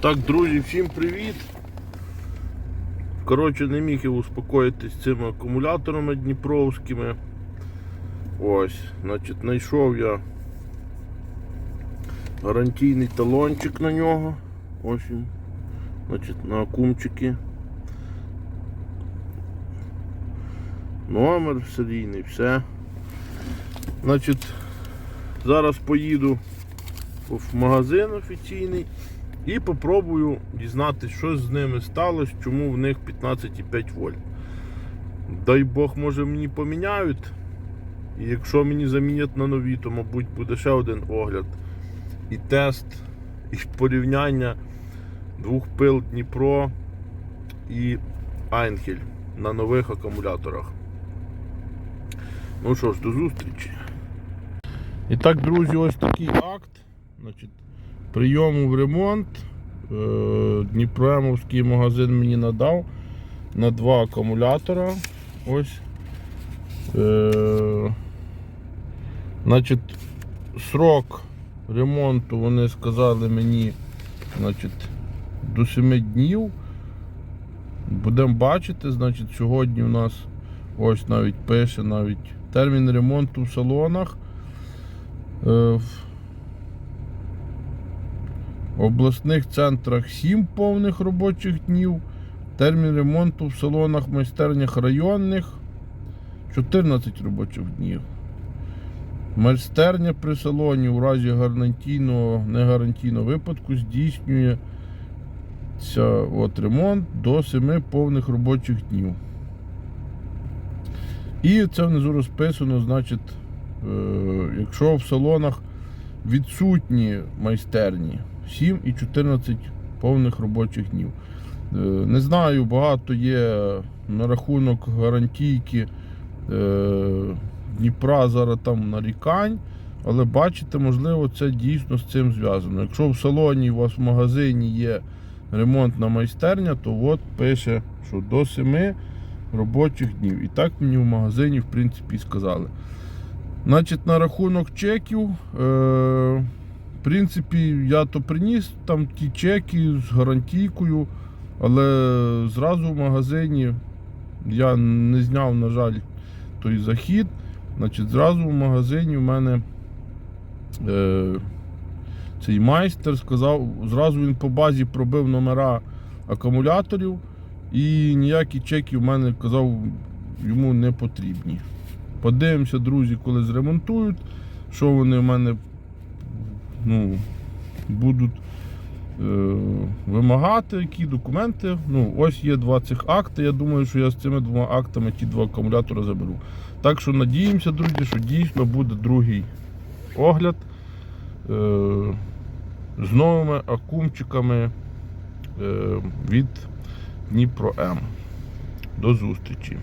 Так, друзі, всім привіт. Коротше, не міг я успокоїтись цими акумуляторами дніпровськими. Ось, значить, знайшов я гарантійний талончик на нього. Ось він. Значить, на акумчики. Номер серійний, все. Значить, зараз поїду в магазин офіційний і попробую дізнатися, що з ними сталося, чому в них 15,5 вольт. Дай Бог, може мені поміняють. І якщо мені замінять на нові, то мабуть буде ще один огляд. І тест, і порівняння двох пил Дніпро і Айнхель на нових акумуляторах. Ну що ж, до зустрічі. І так, друзі, ось такий акт. Значить, прийому в ремонт. Е, магазин мені надав на два акумулятора. Ось. Е, Значить, срок ремонту вони сказали мені значить, до 7 днів. Будемо бачити, значить, сьогодні у нас ось навіть пише навіть термін ремонту в салонах. Е, в обласних центрах 7 повних робочих днів. Термін ремонту в салонах майстернях районних 14 робочих днів. Майстерня при салоні у разі гарантійного, негарантійного випадку здійснює от, ремонт до 7 повних робочих днів. І це внизу розписано, значить, е, якщо в салонах відсутні майстерні 7 і 14 повних робочих днів. Е, Не знаю, багато є на рахунок гарантійки е, Дніпра зараз там нарікань, але бачите, можливо, це дійсно з цим зв'язано. Якщо в салоні у вас в магазині є ремонтна майстерня, то от пише, що до 7 робочих днів. І так мені в магазині, в принципі, сказали. Значить, на рахунок чеків, е, в принципі, я то приніс там ті чеки з гарантійкою, але зразу в магазині я не зняв, на жаль, той захід. Значить, зразу в магазині в мене е, цей майстер сказав, зразу він по базі пробив номера акумуляторів і ніякі чеки в мене казав йому не потрібні. Подивимося, друзі, коли зремонтують, що вони в мене ну, будуть е, вимагати, які документи. Ну, Ось є два цих акти. Я думаю, що я з цими двома актами ті два акумулятори заберу. Так що надіємося, друзі, що дійсно буде другий огляд е, з новими акумчиками е, від Дніпро М. До зустрічі!